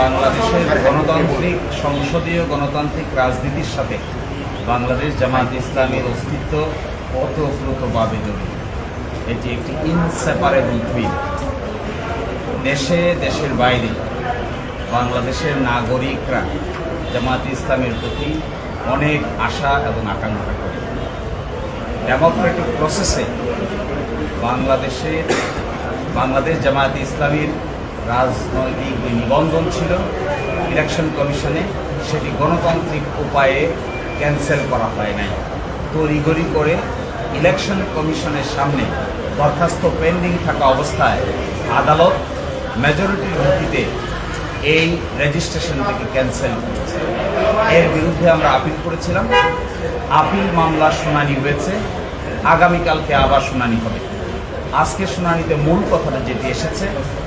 বাংলাদেশের গণতান্ত্রিক, সংসদীয় গণতান্ত্রিক রাজনীতির সাথে বাংলাদেশ জামাত ইসলামের অস্তিত্ব ওতপ্রোতভাবে জড়িত। এটি একটি ইনসেপারেবল টুইন দেশে, দেশের বাইরে বাংলাদেশের নাগরিকরা জামাত ইসলামের প্রতি অনেক আশা এবং আকাঙ্ক্ষা করে। ডেমোক্রেটিক প্রসেসে বাংলাদেশে, বাংলাদেশ জামায়াত ইসলামীর রাজনৈতিক যে নিবন্ধন ছিল ইলেকশন কমিশনে, সেটি গণতান্ত্রিক উপায়ে ক্যান্সেল করা হয় নাই। তড়িঘড়ি করে ইলেকশন কমিশনের সামনে দরখাস্ত পেন্ডিং থাকা অবস্থায় আদালত মেজরিটির ভিত্তিতে এই রেজিস্ট্রেশনটিকে ক্যান্সেল করেছে। এর বিরুদ্ধে আমরা আপিল করেছিলাম। আপিল মামলার শুনানি হয়েছে। আগামীকালকে আবার শুনানি হবে। আজকে শুনানিতে মূল কথাটা যেটি এসেছে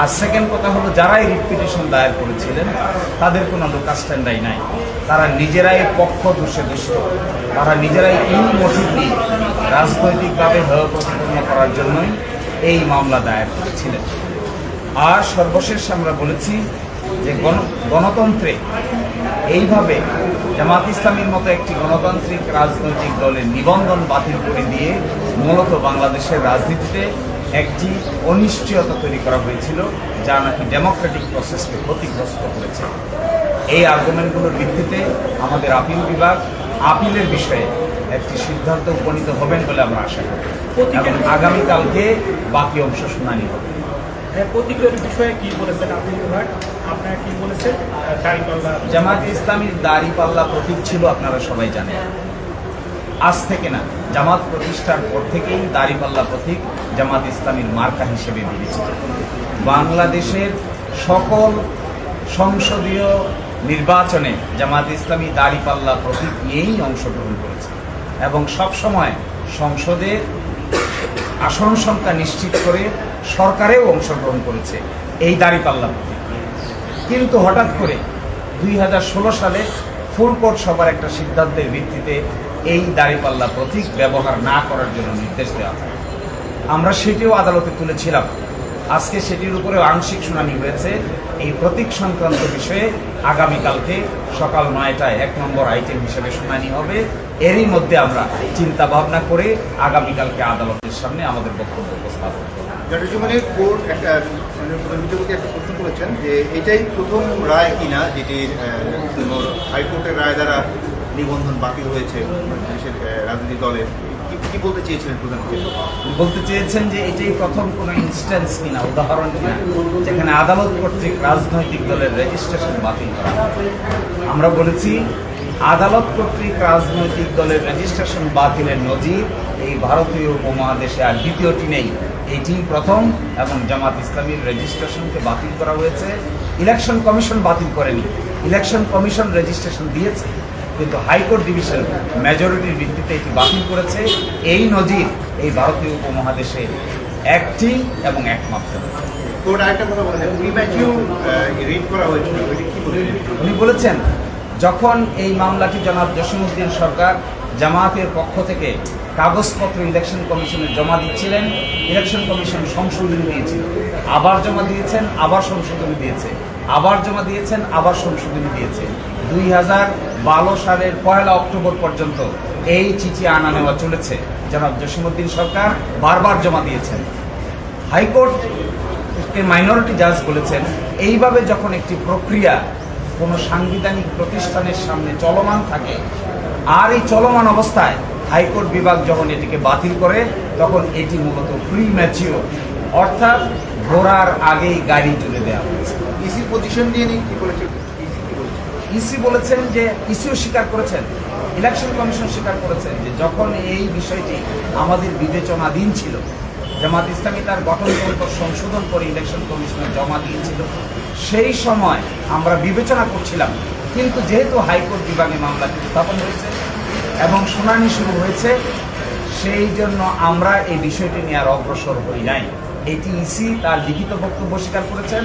আর সেকেন্ড কথা হলো, যারাই রিপিটেশন দায়ের করেছিলেন, তাদের কোনো লোকাস্ট্যান্ডাই নাই। তারা নিজেরাই পক্ষ দোষে দুষ্ট। তারা নিজেরাই ইন মোটিভলি রাজনৈতিকভাবে হেয় করার জন্যই এই মামলা দায়ের করেছিলেন। আর সর্বশেষ আমরা বলেছি যে গণ গণতন্ত্রে এইভাবে জামাত ইসলামীর মতো একটি গণতান্ত্রিক রাজনৈতিক দলের নিবন্ধন বাতিল করে দিয়ে মূলত বাংলাদেশের রাজনীতিতে একটি অনিশ্চয়তা তৈরি করা হয়েছিল যা নাকি ডেমোক্রেটিক প্রসেসকে ক্ষতিগ্রস্ত করেছে। এই আর্গুমেন্টগুলোর ভিত্তিতে আমাদের আপিল বিভাগ আপিলের বিষয়ে একটি সিদ্ধান্ত উপনীত হবেন বলে আমরা আশা করি। এবং আগামীকালকে বাকি অংশ শুনানি হবে। হ্যাঁ, প্রতিক্রিয়ার বিষয়ে কি বলেছেন আপনি বিভাগ? আপনারা কি বলেছেন? জামাত ইসলামীর দাড়ি পাল্লা প্রতীক ছিল আপনারা সবাই জানেন। আজ থেকে না, জামাত প্রতিষ্ঠার পর থেকেই দাড়িপাল্লা প্রতীক জামাত ইসলামীর মার্কা হিসেবে বিবেচিত বাংলাদেশের সকল সংসদীয় নির্বাচনে জামাত ইসলামী দাড়িপাল্লা প্রতীক নিয়েই অংশগ্রহণ করেছে এবং সব সময় সংসদে আসন সংখ্যা নিশ্চিত করে সরকারেও অংশগ্রহণ করেছে এই দাড়িপাল্লা প্রতীক। কিন্তু হঠাৎ করে দুই হাজার ষোলো সালে ফুল কোর্ট সবার একটা সিদ্ধান্তের ভিত্তিতে এই দাড়িপাল্লা প্রতীক ব্যবহার না করার জন্য নির্দেশ দেওয়া হয়। আমরা সেটিও আদালতে তুলেছিলাম। আজকে সেটির উপরে আংশিক শুনানি হয়েছে। এই প্রতীক সংক্রান্ত বিষয়ে আগামীকালকে সকাল নয়টায় এক নম্বর আইটেম হিসেবে শুনানি হবে। এরই মধ্যে আমরা চিন্তা ভাবনা করে আগামীকালকে আদালতের সামনে আমাদের বক্তব্য উপস্থাপন করব। জনজীবনের কোর্ট একটা মানে প্রধান বিচারপতি একটা প্রশ্ন করেছেন যে এটাই প্রথম রায় কিনা যেটি হাইকোর্টের রায় দ্বারা নিবন্ধন বাতিল হয়েছে দেশের রাজনৈতিক দলের কি- বলতে চেয়েছিলেন প্রধান বলতে চেয়েছেন যে এটাই প্রথম কোনো ইনস্ট্যান্স কিনা, উদাহরণ কিনা, যেখানে আদালত কর্তৃক রাজনৈতিক দলের রেজিস্ট্রেশন বাতিল করা। আমরা বলেছি, আদালত কর্তৃক রাজনৈতিক দলের রেজিস্ট্রেশন বাতিলের নজির এই ভারতীয় উপমহাদেশে আর দ্বিতীয়টি নেই। এটি প্রথম এবং জামাত ইসলামীর রেজিস্ট্রেশনকে বাতিল করা হয়েছে। ইলেকশন কমিশন বাতিল করেনি। ইলেকশন কমিশন রেজিস্ট্রেশন দিয়েছে। কিন্তু হাইকোর্ট ডিভিশন মেজরিটির ভিত্তিতে এটি বাতিল করেছে। এই নজির এই ভারতীয় উপমহাদেশে একটি এবং একমাত্র। উনি বলেছেন? যখন এই মামলাটি জনাব জসিমুদ্দিন সরকার জামায়াতের পক্ষ থেকে কাগজপত্র ইলেকশন কমিশনে জমা দিচ্ছিলেন, ইলেকশন কমিশন সংশোধনী দিয়েছিল আবার জমা দিয়েছেন, আবার সংশোধনী দিয়েছে। আবার জমা দিয়েছেন, আবার সংশোধনী দিয়েছে। দুই হাজার বারো সালের পয়লা অক্টোবর পর্যন্ত এই চিঠি আনা নেওয়া চলেছে। জনাব জসিমুদ্দিন সরকার বারবার জমা দিয়েছেন। হাইকোর্ট মাইনরিটি জাজ বলেছেন, এইভাবে যখন একটি প্রক্রিয়া কোনো সাংবিধানিক প্রতিষ্ঠানের সামনে চলমান থাকে আর এই চলমান অবস্থায় হাইকোর্ট বিভাগ যখন এটিকে বাতিল করে তখন এটি মূলত প্রি ম্যাচিওর অর্থাৎ ঘোড়ার আগেই গাড়ি তুলে দেওয়া হয়েছে। ইসির পজিশন নিয়ে নিয়ে কি বলেছে ইসি কি বলেছে ইসি বলেছেন যে ইসিও স্বীকার করেছেন ইলেকশন কমিশন স্বীকার করেছেন যে যখন এই বিষয়টি আমাদের বিবেচনাধীন ছিল জামাত ইসলামী তার গঠনতন্ত্র সংশোধন করে ইলেকশন কমিশনে জমা দিয়েছিল সেই সময় আমরা বিবেচনা করছিলাম কিন্তু যেহেতু হাইকোর্ট বিভাগে মামলাটি উত্থাপন হয়েছে এবং শুনানি শুরু হয়েছে সেই জন্য আমরা এই বিষয়টি নিয়ে আর অগ্রসর হই নাই। এটি ইসি তার লিখিত বক্তব্য স্বীকার করেছেন।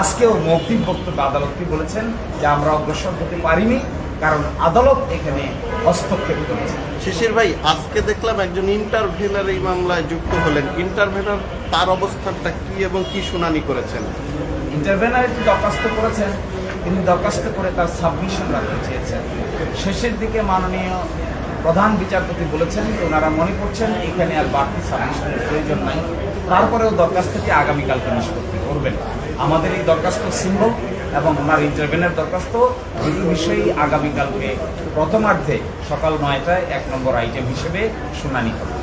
আজকেও মৌখিক বক্তব্য আদালতকে বলেছেন যে আমরা অগ্রসর হতে পারিনি কারণ আদালত এখানে হস্তক্ষেপ করেছে। শিশির ভাই আজকে দেখলাম একজন ইন্টারভেনার এই মামলায় যুক্ত হলেন। ইন্টারভেনার তার অবস্থানটা কি এবং কি শুনানি করেছেন? ইন্টারভেনার একটি দরখাস্ত করেছেন। তিনি দরখাস্ত করে তার সাবমিশন রাখতে চেয়েছেন। শেষের দিকে মাননীয় প্রধান বিচারপতি বলেছেন যে ওনারা মনে করছেন এখানে আর বাড়তি সাবমিশনের প্রয়োজন নাই। তারপরেও দরখাস্তটি আগামীকালকে নিষ্পত্তি করবেন? আমাদের এই দরখাস্ত সিম্বল এবং ওনার ইন্টারভেনের দরখাস্ত দুটি বিষয়েই আগামীকালকে প্রথমার্ধে সকাল নয়টায় এক নম্বর আইটেম হিসেবে শুনানি হবে।